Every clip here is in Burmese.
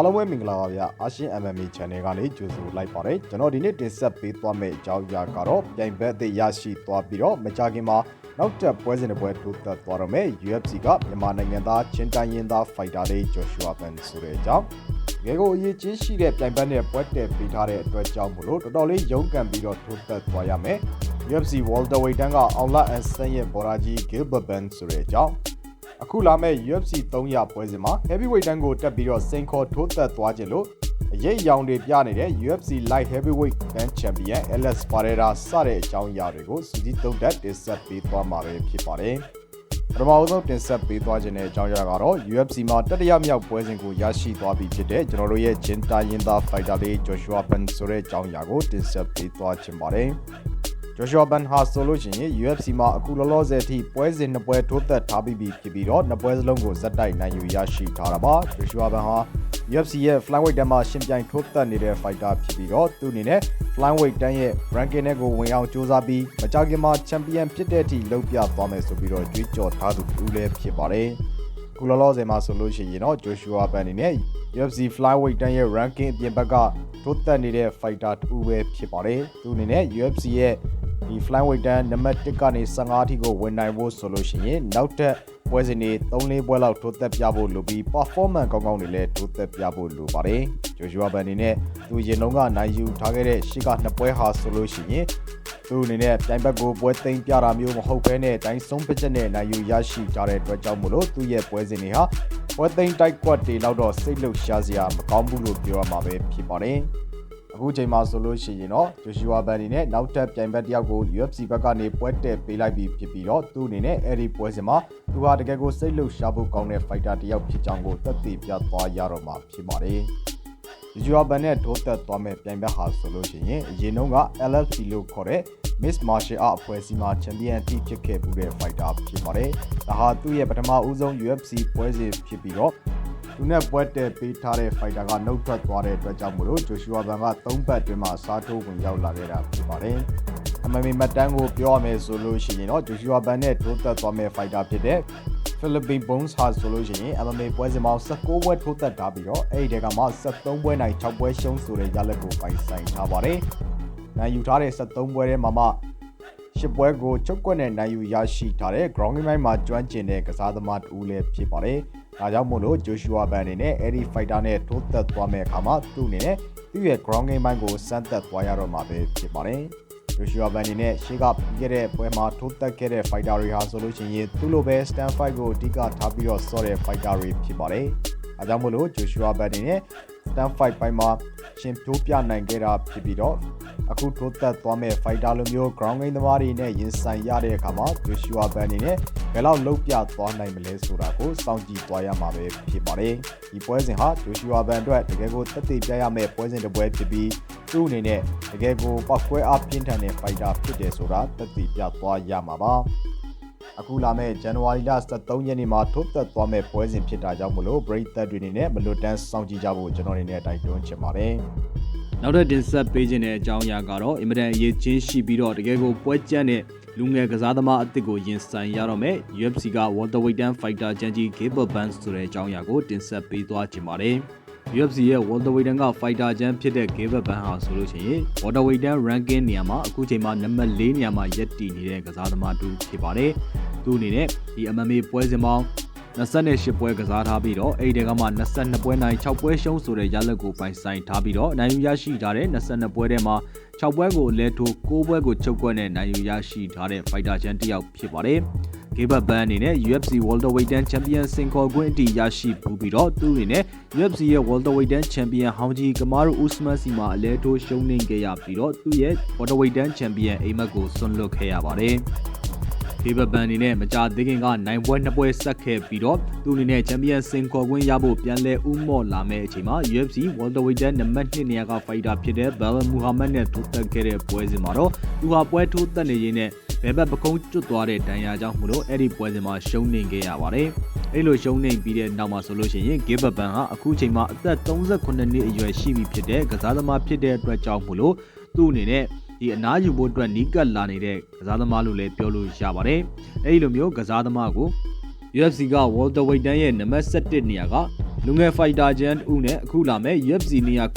အားလုံးပဲမင်္ဂလာပါဗျာအာရှင်း MMA Channel ကနေကြိုဆိုလိုက်ပါတယ်ကျွန်တော်ဒီနေ့တင်ဆက်ပေးသွားမယ့်အကြောင်းအရာကတော့ပြိုင်ဘက်အသစ်ရရှိသွားပြီးတော့မကြခင်မှာနောက်ထပ်ပွဲစဉ်တစ်ပွဲထိုးသက်သွားတော့မယ့် UFC ကမြန်မာနိုင်ငံသားချင်းတိုင်းရင်းသားဖိုက်တာလေး Joshua Ben ဆိုတဲ့အကြောင်းငယ်ကိုအရေးကြီးရှိတဲ့ပြိုင်ဘက်နဲ့ပွဲတည်ပေးထားတဲ့အတွက်ကြောင့်မို့လို့တော်တော်လေးရုန်းကန်ပြီးတော့ထိုးသက်သွားရမယ် UFC Welterweight တန်းကအောင်လာအန်ဆန်ရဲ့ဘော်ရာကြီး Gilbert Ben ဆိုတဲ့အကြောင်း အခုလာမဲ့ UFC 300ပွဲစဉ်မှာ heavyweight တန်းကိုတက်ပြီးတော့စင်ခေါ်ထိုးသက်သွားခြင်းလို့အရေးအယောင်တွေပြနေတဲ့ UFC Light Heavyweight Band Champion Alex Pereira စတဲ့အကြောင်းအရာတွေကိုစူးစီးသုံးသပ်တင်ဆက်ပေးသွားမှာပဲဖြစ်ပါတယ်။ပထမဆုံးတင်ဆက်ပေးသွားခြင်းတဲ့အကြောင်းအရာကတော့ UFC မှာတတိယမြောက်ပွဲစဉ်ကိုရရှိသွားပြီဖြစ်တဲ့ကျွန်တော်တို့ရဲ့ဂျင်တာရင်သား fighter လေး Joshua Ben ဆိုတဲ့အကြောင်းအရာကိုတင်ဆက်ပေးသွားခြင်းပါတယ်။ Joshua Ben ဟာဆိုလို့ရှိရင် UFC မှာအခုလောလောဆယ်အထိပွဲစဉ်နှစ်ပွဲထိုးသက်ထားပြီးပြီဖြစ်ပြီးတော့နှစ်ပွဲစလုံးကိုဇက်တိုက်နိုင်ယူရရှိထားတာပါ Joshua Ben ဟာ UFC ရဲ့ flyweight တန်းမှာရှင်ပြိုင်ထိုးသက်နေတဲ့ fighter ဖြစ်ပြီးတော့သူအနေနဲ့ flyweight တန်းရဲ့ ranking နဲ့ကိုဝင်အောင်စူးစမ်းပြီးမကြခင်မှာ champion ဖြစ်တဲ့အထိလှုပ်ပြသွားမယ်ဆိုပြီးတော့ကြွေးကြော်ထားသူတူလည်းဖြစ်ပါတယ်ခုလောလောဆယ်မှာဆိုလို့ရှိရင်တော့ Joshua Ben အနေနဲ့ UFC flyweight တန်းရဲ့ ranking အပြင်ဘက်ကထိုးသက်နေတဲ့ fighter တူပဲဖြစ်ပါတယ်သူအနေနဲ့ UFC ရဲ့ ဒီ flyweight တန်းနံပါတ်1ကနေ15အထိကိုဝင်နိုင်ဖို့ဆိုလို့ရှိရင်နောက်ထပ်ပွဲစဉ်တွေ3-4ပွဲလောက်ထိုးသက်ပြဖို့လိုပြီး performance ကောင်းကောင်းတွေလည်းထိုးသက်ပြဖို့လိုပါတယ်။ Joshua Ben အနေနဲ့သူရင်လုံးကနိုင်ယူထားခဲ့တဲ့ရှေ့ကနှစ်ပွဲဟာဆိုလို့ရှိရင်သူအနေနဲ့ပြိုင်ဘက်ကိုပွဲသိမ်းပြတာမျိုးမဟုတ်ဘဲနဲ့တိုင်းဆုံးပချက်နဲ့နိုင်ယူရရှိကြတဲ့အတွက်ကြောင့်မို့လို့သူ့ရဲ့ပွဲစဉ်တွေဟာပွဲသိမ်းတိုက်ကွက်တွေလောက်တော့စိတ်လှုပ်ရှားစရာမကောင်းဘူးလို့ပြောရမှာပဲဖြစ်ပါတယ်။ အခုချိန်မှာဆိုလို့ရှိရင်တော့ Joshua Ben အနေနဲ့နောက်ထပ်ပြိုင်ဘက်တစ်ယောက်ကို UFC ဘက်ကနေပွဲတက်ပေးလိုက်ပြီးဖြစ်ပြီးတော့သူ့အနေနဲ့အဲ့ဒီပွဲစဉ်မှာသူဟာတကယ်ကိုစိတ်လှုပ်ရှားဖို့ကောင်းတဲ့ fighter တစ်ယောက်ဖြစ်ကြောင်းကိုသက်သေပြသွားရတော့မှာဖြစ်ပါတယ်။ Joshua Ben နဲ့ထိုးသက်သွားမဲ့ပြိုင်ဘက်ဟာဆိုလို့ရှိရင်အရင်တုန်းက LFC လို့ခေါ်တဲ့ Miss Martial Art အဖွဲ့အစည်းမှာချန်ပီယံတီဖြစ်ခဲ့မှုတဲ့ fighter ဖြစ်ပါတယ်။ဒါဟာသူ့ရဲ့ပထမဦးဆုံး UFC ပွဲစဉ်ဖြစ်ပြီးတော့ သူနဲ့ပွဲတက်ပေးထားတဲ့ fighter ကနှုတ်ထွက်သွားတဲ့အတွက်ကြောင့်မို့လို့ Joshua Ben က၃ပတ်အတွင်းမှာစားထိုးဝင်ရောက်လာခဲ့တာဖြစ်ပါတယ်။ MMA မတ်တန်းကိုပြောရမယ်ဆိုလို့ရှိရင်တော့ Joshua Ben နဲ့ထိုးသက်သွားမဲ့ fighter ဖြစ်တဲ့ Philippine Bones ဟာဆိုလို့ရှိရင် MMA ပွဲစဉ်ပေါင်း16ပွဲထိုးသက်ထားပြီးတော့အဲ့ဒီတကမှ73ပွဲနိုင်6ပွဲရှုံးဆိုတဲ့ရလဒ်ကိုပိုင်ဆိုင်ထားပါတယ်။နိုင်ယူထားတဲ့73ပွဲထဲမှာမှရှစ်ပွဲကိုချုပ်ကွက်နဲ့နိုင်ယူရရှိထားတဲ့ ground game မှာကျွမ်းကျင်တဲ့ကစားသမားတူလည်းဖြစ်ပါတယ်။ ဒါကြောင့်မို့လို့ Joshua Ben အနေနဲ့အဲ့ဒီ fighter နဲ့ထိုးသက်သွားမဲ့အခါမှာသူ့အနေနဲ့သူ့ရဲ့ ground game ဘိုင်းကိုစမ်းသပ်သွားရတော့မှာပဲဖြစ်ပါတယ်။ Joshua Ben အနေနဲ့ရှေ့ကပြီးခဲ့တဲ့ပွဲမှာထိုးသက်ခဲ့တဲ့ fighter တွေဟာဆိုလို့ရှိရင်သူ့လိုပဲ stand fight ကိုအဓိကထားပြီးတော့စောတဲ့ fighter တွေဖြစ်ပါတယ်။အဲကြောင့်မို့လို့ Joshua Ben အနေနဲ့ stand fight ပိုင်းမှာရှင်ပြိုးပြနိုင်ခဲ့တာဖြစ်ပြီးတော့အခုထိုးသက်သွားမဲ့ fighter လိုမျိုး ground game သမားတွေနဲ့ရင်ဆိုင်ရတဲ့အခါမှာ Joshua Ben အနေနဲ့ ဘယ်လောက်လုံးပြသွားနိုင်မလဲဆိုတာကိုစောင့်ကြည့်သွားရမှာပဲဖြစ်ပါတယ်။ဒီပွဲစဉ်ဟာ Joshua Ben အတွက်တကယ်ကိုသက်သေပြရမယ့်ပွဲစဉ်တစ်ပွဲဖြစ်ပြီးသူ့အနေနဲ့တကယ်ကိုပောက်ကွဲအားပြင်းထန်တဲ့ fighter ဖြစ်တယ်ဆိုတာသက်သေပြသွားရမှာပါ။အခုလာမယ့်ဇန်နဝါရီလ23ရက်နေ့မှာထုတ်သက်သွားမယ့်ပွဲစဉ်ဖြစ်တာကြောင့်မလို့ break သက်တွေအနေနဲ့မလွတ်တမ်းစောင့်ကြည့်ကြဖို့ကျွန်တော်အနေနဲ့တိုက်တွန်းချင်ပါတယ်။နောက်ထပ်တင်ဆက်ပေးခြင်းတဲ့အကြောင်းအရာကတော့အင်မတန်အရေးချင်းရှိပြီးတော့တကယ်ကိုပွဲကြမ်းတဲ့လူငယ်ကစားသမားအသစ်ကိုရင်ဆိုင်ရတော့မယ် UFC က welterweight dan fighter ချန်ကြီး Gilbert Burns ဆိုတဲ့အကြောင်းအရာကိုတင်ဆက်ပေးသွားခြင်းပါတယ် UFC ရဲ့ welterweight dan က fighter ချန်ဖြစ်တဲ့ Gilbert Burns ဟာဆိုလို့ရှိရင် welterweight dan ranking နေရာမှာအခုချိန်မှာနံပါတ်၄နေရာမှာရပ်တည်နေတဲ့ကစားသမားတူဖြစ်ပါတယ်သူအနေနဲ့ဒီ MMA ပွဲစဉ်ပေါင်း 28ပွဲကစားထားပြီးတော့အဲ့ဒီကမှ22ပွဲနိုင်6ပွဲရှုံးဆိုတဲ့ရလဒ်ကိုပိုင်ဆိုင်ထားပြီးတော့နိုင်ယူရရှိထားတဲ့22ပွဲထဲမှာ6ပွဲကိုလဲထိုး9ပွဲကိုချုပ်ကွက်နဲ့နိုင်ယူရရှိထားတဲ့ fighter ချန်တစ်ယောက်ဖြစ်ပါတယ်။ Gilbert Burns အနေနဲ့ UFC Welterweight Dan Champion စင်ခေါ်ခွင့်အတီရရှိဘူးပြီးတော့သူအနေနဲ့ UFC ရဲ့ Welterweight Dan Champion ဟောင်ဂျီကမာရူဥစမန်စီမှာအလဲထိုးရှုံးနေခဲ့ရပြီးတော့သူ့ရဲ့ Welterweight Dan Champion အိမ်မက်ကိုဆွန့်လွတ်ခဲ့ရပါတယ်။ ဖေးဘဘန်အနေနဲ့မကြာသေးခင်ကနိုင်ပွဲနှစ်ပွဲဆက်ခဲ့ပြီးတော့သူအနေနဲ့ချန်ပီယံစင်ခေါ်ခွင့်ရဖို့ပြန်လဲဥမော့လာမဲ့အချိန်မှာ UFC welterweight နံပါတ်1နေရာကဖိုက်တာဖြစ်တဲ့ Belal Muhammad နဲ့ထိုးသက်ခဲ့တဲ့ပွဲစဉ်မှာတော့သူဟာပွဲထိုးသက်နေရင်းနဲ့ဘဲဘက်ပကုံးကျွတ်သွားတဲ့ဒဏ်ရာကြောင့်မလို့အဲ့ဒီပွဲစဉ်မှာရှုံးနေခဲ့ရပါတယ်။အဲ့လိုရှုံးနေပြီးတဲ့နောက်မှာဆိုလို့ရှိရင် Gilbert Burns ဟာအခုချိန်မှာအသက်38နှစ်အရွယ်ရှိပြီဖြစ်တဲ့ကစားသမားဖြစ်တဲ့အတွက်ကြောင့်မလို့သူ့အနေနဲ့ ဒီအနားယူဖို့အတွက်နီးကပ်လာနေတဲ့ကစားသမားလို့လည်းပြောလို့ရပါတယ်။အဲဒီလိုမျိုးကစားသမားကို UFC က welterweight တန်းရဲ့နံပါတ်7နေရာက လူငယ် fighter ချန်ဦးနဲ့အခုလာမဲ့ UFC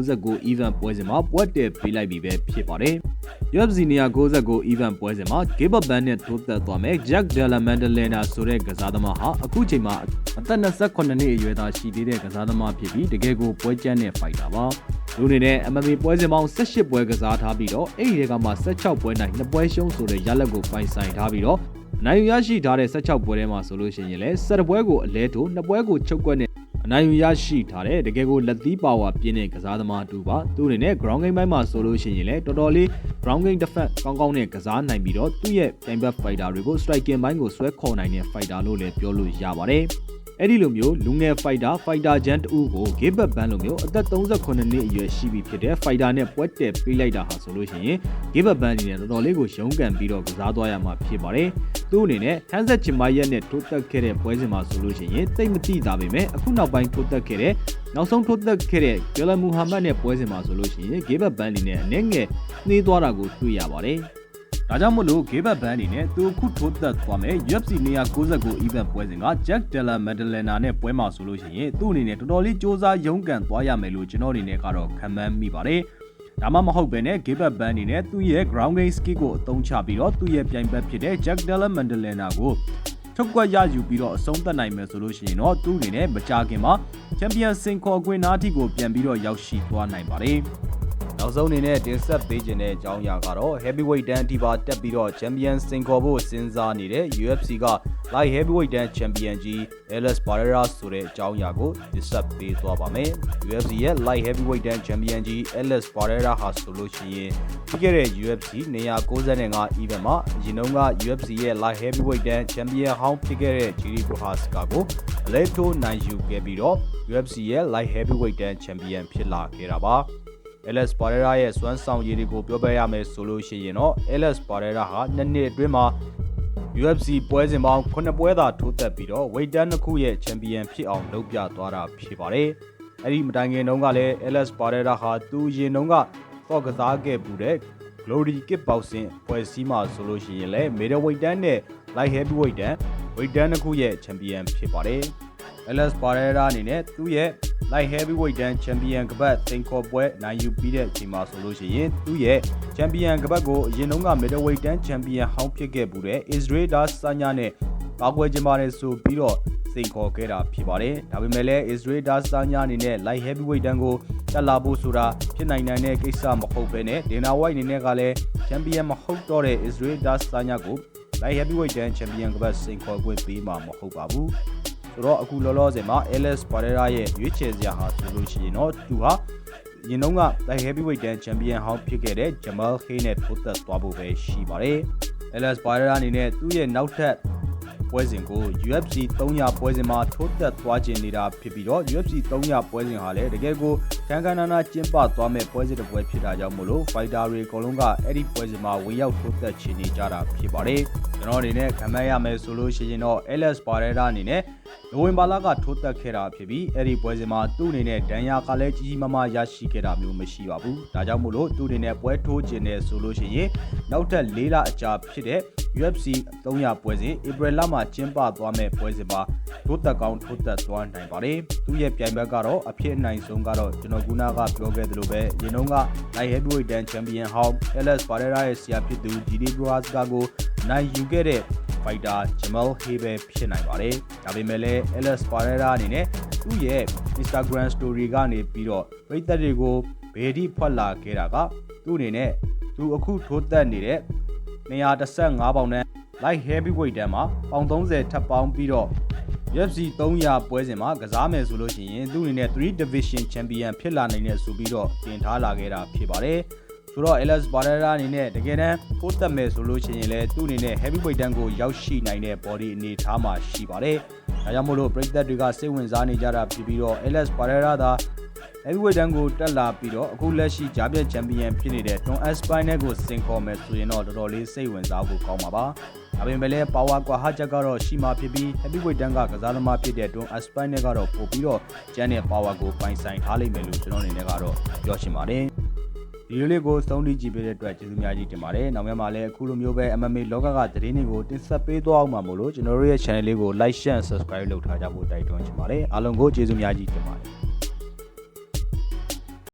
169 event ပွဲစဉ်မှာပွဲတယ်ပေးလိုက်ပြီပဲဖြစ်ပါတယ်။ UFC 169 event ပွဲစဉ်မှာ Gabe Ban နဲ့ထိုးသက်သွားမဲ့ Jack Della Maddalena ဆိုတဲ့ကစားသမားဟာအခုချိန်မှာအသက်28နှစ်အရွယ်သားရှိသေးတဲ့ကစားသမားဖြစ်ပြီးတကယ်ကိုပွဲကျန်းတဲ့ fighter ပါ။လူအနေနဲ့ MMA ပွဲစဉ်ပေါင်း18ပွဲကစားထားပြီးတော့အဲ့ဒီတွေကမှ16ပွဲနိုင်2ပွဲရှုံးဆိုတဲ့ရလဒ်ကိုပိုင်ဆိုင်ထားပြီးတော့နိုင်ယူရရှိထားတဲ့16ပွဲထဲမှာဆိုလို့ရှိရင်လည်း17ပွဲကိုအလဲထိုး2ပွဲကိုချုပ်ကွက်နဲ့ အနိုင်ယူရရှိထားတဲ့တကယ်ကိုလက်သီးပါဝါပြင်းတဲ့ကစားသမားတူပါသူအနေနဲ့ ground game ဘက်မှာဆိုလို့ရှိရင်လည်းတော်တော်လေး ground game defense ကောင်းကောင်းနဲ့ကစားနိုင်ပြီးတော့သူ့ရဲ့ပြိုင်ဘက် fighter တွေကို striking ဘိုင်းကိုဆွဲခေါ်နိုင်တဲ့ fighter လို့လည်းပြောလို့ရပါတယ် အဲ့ဒီလိုမျိုးလူငယ် fighter fighter ဂျန်တူကို give back ဘန်းလိုမျိုးအသက်38နှစ်အရွယ်ရှိပြီဖြစ်တဲ့ fighter နဲ့ပွဲတက်ပေးလိုက်တာဟာဆိုလို့ရှိရင် give back ဘန်းအနေနဲ့တော်တော်လေးကိုရုန်းကန်ပြီးတော့ကစားသွားရမှာဖြစ်ပါတယ်သူ့အနေနဲ့ဟန်ဆက်ချင်မရက်နဲ့ထိုးတက်ခဲ့တဲ့ပွဲစဉ်မှာဆိုလို့ရှိရင်တိတ်မတိတာပဲမဲ့အခုနောက်ပိုင်းထိုးတက်ခဲ့တဲ့နောက်ဆုံးထိုးတက်ခဲ့တဲ့ဂျယ်လမူဟာမတ်နဲ့ပွဲစဉ်မှာဆိုလို့ရှိရင် give back ဘန်းအနေနဲ့အနေငယ်နှေးသွားတာကိုတွေ့ရပါတယ် ဒါကြောင့်မလို့ Gabe Ban အနေနဲ့သူအခုထိုးသက်သွားမယ် UFC 169 event ပွဲစဉ်က Jack Della Maddalena နဲ့ပွဲမှာဆိုလို့ရှိရင်သူ့အနေနဲ့တော်တော်လေးစ조사ရုန်းကန်သွားရမယ်လို့ကျွန်တော်အနေနဲ့ကတော့ခံမှန်းမိပါတယ်။ဒါမှမဟုတ်ပဲね Gabe Ban အနေနဲ့သူ့ရဲ့ ground game skill ကိုအသုံးချပြီးတော့သူ့ရဲ့ပြိုင်ဘက်ဖြစ်တဲ့ Jack Della Maddalena ကိုထုတ်ကွက်ရယူပြီးတော့အဆုံးသတ်နိုင်မယ်ဆိုလို့ရှိရင်တော့သူ့အနေနဲ့မကြခင်မှာချန်ပီယံစင်ခေါ်ခွင့်နားထိကိုပြန်ပြီးတော့ရောက်ရှိသွားနိုင်ပါတယ်။ နောက်ဆုံးအနေနဲ့တင်ဆက်ပေးခြင်းတဲ့အကြောင်းအရာကတော့ heavyweight တန်းအထိပါတက်ပြီးတော့ champion စင်ခေါ်ဖို့စဉ်းစားနေတဲ့ UFC က light heavyweight တန်း champion ကြီး Alex Pereira ဆိုတဲ့အကြောင်းအရာကိုတင်ဆက်ပေးသွားပါမယ်။ UFC ရဲ့ light heavyweight တန်း champion ကြီး Alex Pereira ဟာဆိုလို့ရှိရင်ပြီးခဲ့တဲ့ UFC 295 event မှာအရင်တုန်းက UFC ရဲ့ light heavyweight တန်း champion ဟောင်းဖြစ်ခဲ့တဲ့ Jiri Prohaska ကိုအလဲထိုးနိုင်ယူခဲ့ပြီးတော့ UFC ရဲ့ light heavyweight တန်း champion ဖြစ်လာခဲ့တာပါ။ Alex Pereira ရဲ့စွမ်းဆောင်ရည်တွေကိုပြောပြရမယ်ဆိုလို့ရှိရင်တော့ Alex Pereira ဟာနှစ်နှစ်အတွင်းမှာ UFC ပွဲစဉ်ပေါင်း9ပွဲသာထိုးသက်ပြီးတော့ weight တန်းတစ်ခုရဲ့ချန်ပီယံဖြစ်အောင်လုပ်ပြသွားတာဖြစ်ပါတယ်။အဲ့ဒီမတိုင်ခင်တုန်းကလည်း Alex Pereira ဟာသူရင်တုန်းကတော့ကစားခဲ့ပူတဲ့ Glory Kickboxing ပွဲစည်းမှာဆိုလို့ရှိရင်လည်း middleweight တန်းနဲ့ light heavyweight တန်း weight တန်းတစ်ခုရဲ့ချန်ပီယံဖြစ်ပါတယ်။ Alex Pereira အနေနဲ့သူ့ရဲ့ light heavyweight တန်း champion ကပတ်တင်ခေါ်ပွဲနိုင်ယူပြီးတဲ့အချိန်မှာဆိုလို့ရှိရင်သူ့ရဲ့ champion ကပတ်ကိုအရင်တုန်းက middleweight တန်း champion ဟောင်းဖြစ်ခဲ့ပူတဲ့ Israel Adesanya နဲ့ကာကွယ်ခြင်းပါတယ်ဆိုပြီးတော့စိန်ခေါ်ခဲ့တာဖြစ်ပါတယ်။ဒါပေမဲ့လည်း Israel Adesanya အနေနဲ့ light heavyweight တန်းကိုတက်လာဖို့ဆိုတာဖြစ်နိုင်နိုင်တဲ့ကိစ္စမဟုတ်ဘဲနဲ့ Dana White အနေနဲ့ကလည်း champion မဟုတ်တော့တဲ့ Israel Adesanya ကို light heavyweight တန်း champion ကပတ်စိန်ခေါ်ခွင့်ပေးမှာမဟုတ်ပါဘူး။ ဆိုတော့အခုလောလောဆယ်မှာ Alex Pereira ရဲ့ရွေးချယ်စရာဟာဆိုလို့ရှိရင်တော့သူဟာရင်တုန်းက light heavyweight တန်း champion ဟောင်းဖြစ်ခဲ့တဲ့ Jamal Hay နဲ့ထိုးသက်သွားဖို့ပဲရှိပါတယ်။ Alex Pereira အနေနဲ့သူ့ရဲ့နောက်ထပ်ပွဲစဉ်ကို UFC 300ပွဲစဉ်မှာထိုးသက်သွားခြင်းနေတာဖြစ်ပြီးတော့ UFC 300ပွဲစဉ်ဟာလည်းတကယ်ကိုတန်ခမ်းနာနာကျင်းပသွားမဲ့ပွဲစဉ်တစ်ပွဲဖြစ်တာကြောင့်မို့လို့ fighter တွေအကုန်လုံးကအဲ့ဒီပွဲစဉ်မှာဝင်ရောက်ထိုးသက်ခြင်းနေကြတာဖြစ်ပါတယ်ကျွန်တော်အနေနဲ့ခံမှန်းရမယ်ဆိုလို့ရှိရင်တော့ Alex Pereira အနေနဲ့နိုဝင်ဘာလကထိုးသက်ခဲ့တာဖြစ်ပြီးအဲ့ဒီပွဲစဉ်မှာသူ့အနေနဲ့ဒဏ်ရာကလည်းကြီးကြီးမားမားရရှိခဲ့တာမျိုးမရှိပါဘူးဒါကြောင့်မို့လို့သူ့အနေနဲ့ပွဲထိုးခြင်းနဲ့ဆိုလို့ရှိရင်နောက်ထပ်၄လအကြာဖြစ်တဲ့ UFC 300ပွဲစဉ်ဧပြီလမှာကျင်းပသွားမဲ့ပွဲစဉ်မှာထိုးသက်ကောင်းထိုးသက်သွားနိုင်ပါတယ်။သူ့ရဲ့ပြိုင်ဘက်ကတော့အဖြစ်အနိုင်ဆုံးကတော့ကျွန်တော်ခုနကပြောခဲ့သလိုပဲရင်တုန်းက light heavyweight တန်း champion ဟောင်း Alex Pereira ရဲ့ဆရာဖြစ်သူ GD Prohaska ကို နိုင်ယူခဲ့တဲ့ fighter Jamal Hay ပဲဖြစ်နိုင်ပါတယ်။ဒါပေမဲ့လည်း Alex Pereira အနေနဲ့သူ့ရဲ့ Instagram story ကနေပြီးတော့ပရိသတ်တွေကိုဘယ်ဒီဖွက်လာခဲ့တာကသူ့အနေနဲ့သူအခုထိုးသက်နေတဲ့215ပေါင်နဲ့ light heavyweight တန်းမှာပေါင်30ထပ်ပေါင်းပြီးတော့ UFC 300ပွဲစဉ်မှာကစားမယ်ဆိုလို့ရှိရင်သူ့အနေနဲ့3 division champion ဖြစ်လာနိုင်တဲ့ဆိုပြီးတော့တင်ထားလာခဲ့တာဖြစ်ပါတယ် ဆိုတော့ Alex Pereira အနေနဲ့တကယ်တမ်းပိုးသက်မယ်ဆိုလို့ရှိရင်လည်းသူ့အနေနဲ့ heavyweight တန်းကိုရောက်ရှိနိုင်တဲ့ body အနေထားမှာရှိပါတယ်ဒါကြောင့်မို့လို့ပရိသတ်တွေကစိတ်ဝင်စားနေကြတာဖြစ်ပြီးတော့ Alex Pereira သာ heavyweight တန်းကိုတက်လာပြီးတော့အခုလက်ရှိဂျာပြက်ချန်ပီယံဖြစ်နေတဲ့ Don Aspinall ကိုစင်ခေါ်မယ်ဆိုရင်တော့တော်တော်လေးစိတ်ဝင်စားဖို့ကောင်းပါပါ။ဒါပေမဲ့လည်း power ကွာဟာချက်ကတော့ရှိမှဖြစ်ပြီး heavyweight တန်းကကစားသမားဖြစ်တဲ့ Don Aspinall ကတော့ပို့ပြီးတော့ကျန်တဲ့ power ကိုပိုင်ဆိုင်ထားလိမ့်မယ်လို့ကျွန်တော်အနေနဲ့ကတော့ပြောချင်ပါတယ်။ ဒီလိုလေးကိုစုံတီးကြည့်ပေးတဲ့အတွက်ကျေးဇူးများကြီးတင်ပါတယ်နောက်မြတ်မှာလည်းအခုလိုမျိုးပဲ MMA လောကကသတင်းတွေကိုတင်ဆက်ပေးသွားအောင်မှာမို့လို့ကျွန်တော်တို့ရဲ့ channel လေးကို like share and subscribe လုပ်ထားကြဖို့တိုက်တွန်းချင်ပါတယ်အားလုံးကိုကျေးဇူးများကြီးတင်ပါတယ်